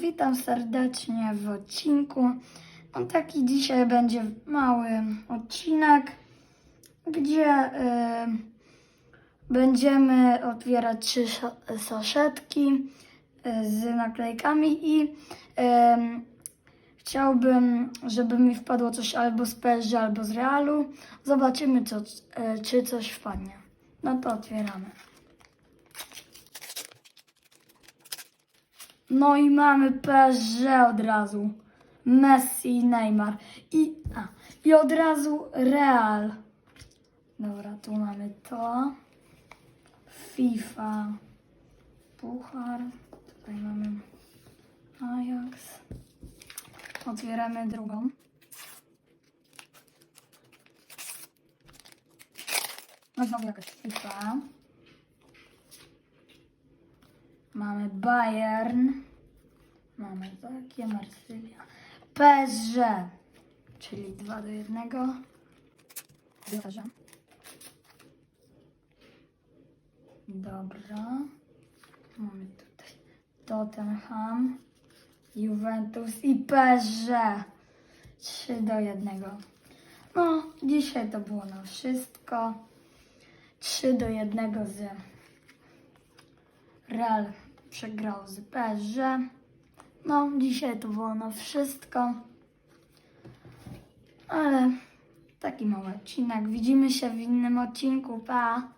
witam serdecznie w odcinku. No, taki dzisiaj będzie mały odcinek, gdzie y, będziemy otwierać trzy saszetki y, z naklejkami i y, chciałbym, żeby mi wpadło coś albo z PSG, albo z Realu. Zobaczymy, co, y, czy coś wpadnie. No to otwieramy. No i mamy PSG od razu. Messi i Neymar. I, a, I od razu Real. Dobra, tu mamy to. FIFA. Puchar. Tutaj mamy Ajax. Otwieramy drugą. No znowu jakaś FIFA. Mamy Bayern. Mamy takie Marsylia. PSG. Czyli 2 do 1. Bierze. Dobra. Mamy tutaj Tottenham, Juventus i PSG. 3 do 1. No, dzisiaj to było na wszystko. 3 do 1 z Real przegrał z PSG. No, dzisiaj to było na wszystko. Ale taki mały odcinek. Widzimy się w innym odcinku. Pa!